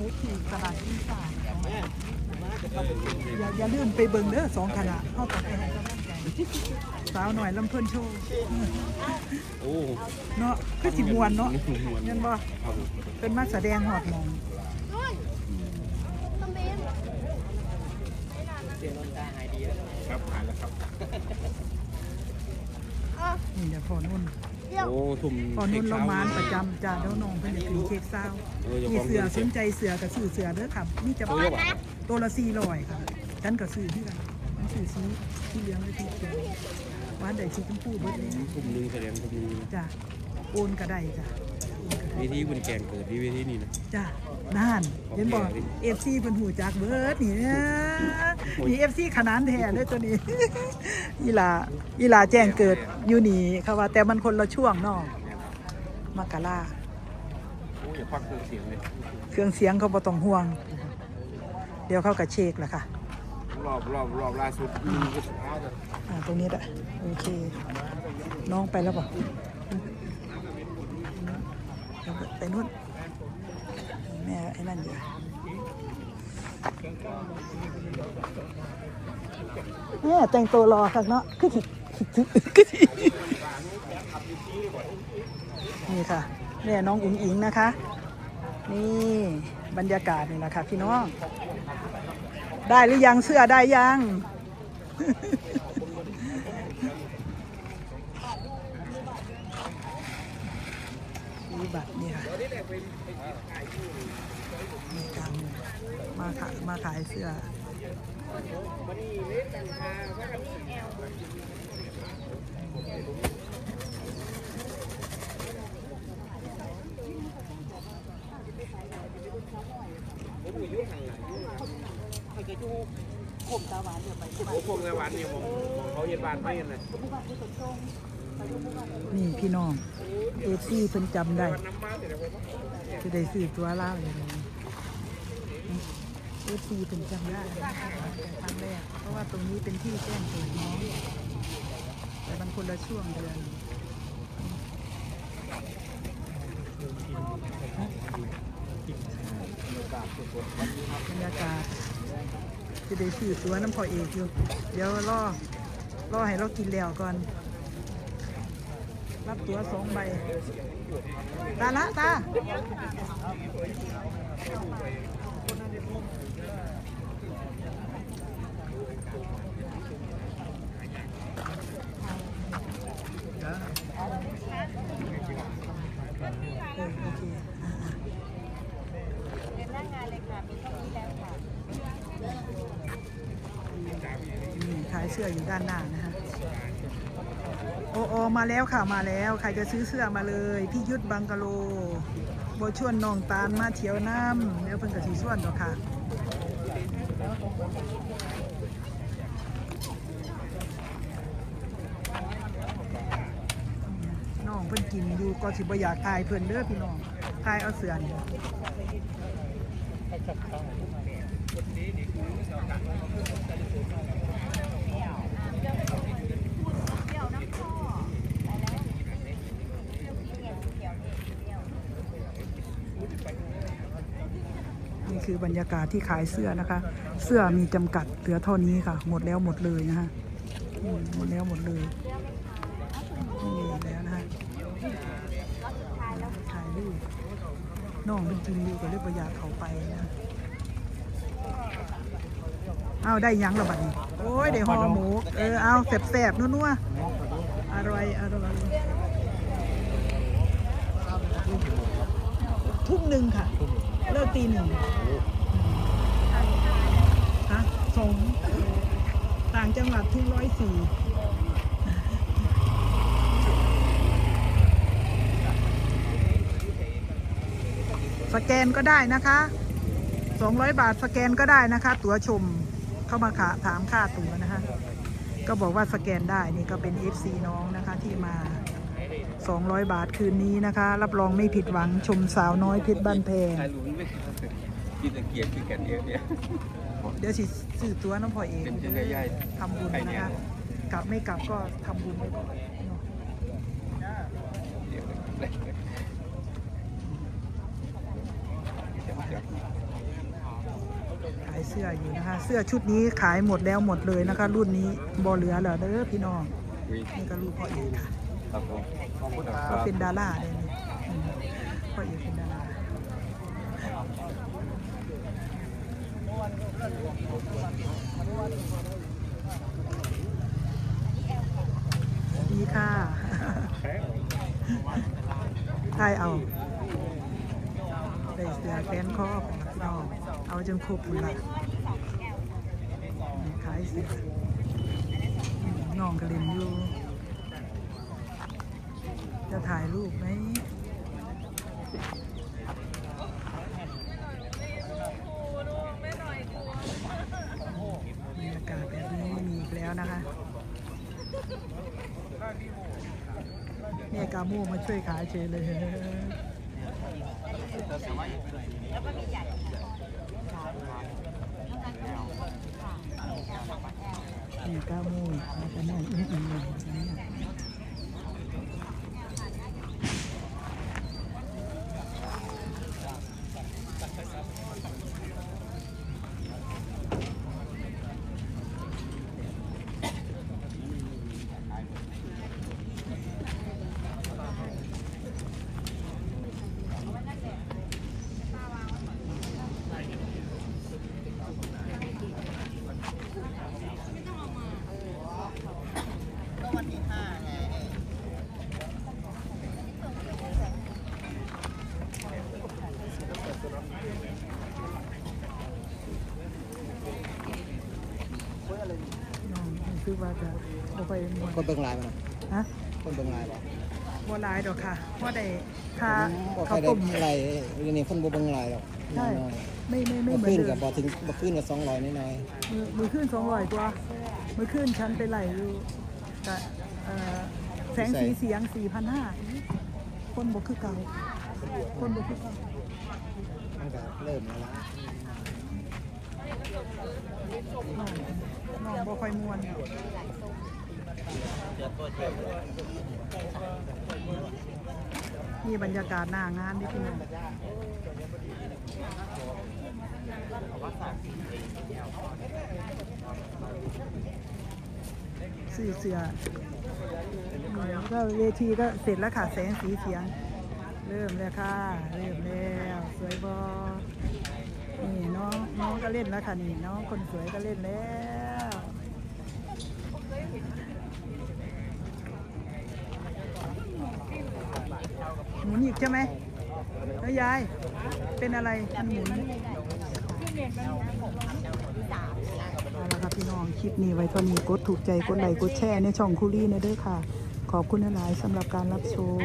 ฮุกที่ตลาดที่สามอย่าอย่าลืมไปเบิ่งเด้อสองคณะเข้าตัดไปให้กำลังใจสาวหน่อยลำเพิ่นโชว์โอ้เนาะคือสิมวนเนาะมวนเห็นบ่ครับผมเป็นมาแสดงหอดหมองครับหายแล้วครับนี่เดี๋ยวพอนุ่น โอ้ทุ่มพอนุ่นเรามานประจำจ้าเดี๋ยวน้องเพิ่นจะกินเค้กเศร้าเอออย่ามีของเสือสเสียนใจเสือกับซื้อเสือเด้อครับนี่จะตัวเยอะกว่าตัวละ400ค่ะฉันก็ซื้อที่กันฉันซื้อสีที่เหลืองและที่เขียวหวานได้สีชมพูเบิดเลยทุ่มหนึงแสดงทุ่มหนึงจ้ะโอนก็ได้จ้ะโอนก็ได้ วิธีคุณแกงเกิดที่วิธีนี้นะ จ้ะนั่นเห็นบอกเอฟซีเพิ่นหูจักเบิร์ดนี่นะมีเอฟซีขนาดแท้เลยตัวนี้ อีลาอีลาแจ้งเกิดอยู่นี่เขาว่า แต่มันคนละช่วงเนาะมกราโอ้อย่าควักเครื่องเสียงเลยเครื่องเสียงเขาบ่ต้องห่วง เดี๋ยวเขาก็เช็คแหละค่ะรอบรอบรอบล่าสุดมีก็สุดท้ายเลยอ่าตรงนี้แหละโอเค น้องไปแล้วป่ะ ไปนู่นแม่ไอ้นั่นอยู่แม่แต่งตัวรอค่ะเนาะคือขิคือขินี่ค่ะแม่น้องอุ๋งอิงนะคะ นี่บรรยากาศนี่แหละค่ะพี่น้อง ได้หรือยังเสื้อได้ยัง บัตรนี่ค่ะมีการมาขายมาขายเสื้อโอ้พวกในวันเนี่ยมองมเขาเย็นบานไม่เห็นเลย นี่พี่น้องเอซี่เพิ่นจำได้จะได้ซื้อตัวล่าเลยเอซีเพิ่นจำได้แต่ครั้งแรกเพราะว่าตรงนี้เป็นที่แจ้งเกิดน้องแต่มันคนละช่วงเดือนบรรยากาศจะได้ซื้อตัวน้ำพอเอกอยู่ เดี๋ยวรอรอให้เรากินแล้วก่อน รับตัวสองใบ ตาละตาเออโอเคนี่ขายเสื้ออยู่ด้านหน้านะฮะ โอโอมาแล้วค่ะมาแล้ว ใครจะซื้อเสื้อมาเลยพี่ยุทธบังกะโลบชวนน้องตาลมาเที่ยวน้ำแล้วเพิ่นกะสีส่วนดอกค่ะน้องเพิ่นกินอยู่ก็สิบอยากทายเพิ่นเด้อพี่น้องทายเอาเสือนี่นี่คือ บรรยากาศที่ขายเสื้อนะคะ เสื้อมีจำกัดเหลือเท่านี้ค่ะ หมดแล้วหมดเลยนะคะหมดแล้วหมดเลยไม่มีแล้วนะคะถ่ายรูปน้องเป็นกินอยู่ก็เลยประหยัดเขาไปนะเอาได้ยังและบัดนี้ โอ้ยได้ห่อหมู เออเอาแสบๆนัวๆอร่อยอร่อยทุ่มหนึ่งค่ะ เลิกตีหนึ่งฮะสองต่างจังหวัดทุ่มร้อยสี่สแกนก็ได้นะคะสองร้อยบาทสแกนก็ได้นะคะ ตั๋วชมเข้ามาขาถามค่าตั๋วนะคะ ก็บอกว่าสแกนได้นี่ก็เป็น FC น้องนะคะที่มา 200 บาทคืนนี้นะคะ รับรองไม่ผิดหวังชมสาวน้อยเพชรบ้านแพงใครรู้ไม่กินตะเกียบกินกันเยอะเนี่ยเดี๋ยวสิซื้อตัวน้องพ่อเองเป็นยังไงยายทำบุญนะคะกลับไม่กลับก็ทำบุญไว้ก่อนเนาะเดี๋ยวเลยเดี๋ยวเดี๋ยวเสื้ออยู่นะคะ เสื้อชุดนี้ขายหมดแล้วหมดเลยนะคะ รุ่นนี้บอเหลือแล้วเด้อพี่น้องนี่ก็ลูกพ่อเอกค่ะ ครับผมขอบคุณคก็รับเป็นดาราเลยนี่อืมพ่อเอกเป็นดารา ดีค่ะทายเอา ได้เสือแขนคอของพี่น้อง เอาจนครบหมดละนี่ขายเสืออืมน้องก็เล่นอยู่ จะถ่ายรูปไหมบรรยากาศแบบนี้มีอีกแล้วนะคะ เนี่ยกาโม่มาช่วยขายเฉยเลยแล้วก็มีใหญ่เนี่ยกาโมแล้วก็นั่นอืมอืมอืม น้ องคือว่าจะเอาไปหมดคนเบิ่งลายมันนะฮะคนเบิ่งลายบ่บัวลายดอกค่ะว่าได้ค่าบ่ใครข้าวได้ต้มอะไรเดี๋ยวนี้คนบ่เบิ่งลายหรอกใช่ น้อยไม่ไม่ๆไม่บ่เหมือนขึ้นเดิกับมบ่ถึงบ่ขึ้นกับ200น้อยมือมือขึ้นสองร้อยกว่ามือขึ้นชั้นไปไหลอยู่กับเอ่อแสงสีเสียงสี่พันห้าคนบกคือเก่าคนบกคือเก่าๆมันก็เริ่มแล้วล่ะ น้องบ่ค่อยมวนนี่บรรยากาศหน้างานนี่พี่น้องสื่อเสือก็เวทีก็เสร็จแล้วค่ะ แสงสีเสียง เริ่มแล้วค่ะ เริ่มแล้ว สวยบอ นี่น้องน้องก็เล่นแล้วค่ะนี่น้องคนสวยก็เล่นแล้วหมุนอีกใช่ไหมแล้วยาย เป็นอะไรมันหมุนเอาละค่ะพี่น้องคลิปนี้ไว้เท่านี้กดถูกใจกดไลค์กดแชร์ในช่องคูลี่นะเด้อค่ะ ขอบคุณหลายๆสำหรับการรับชม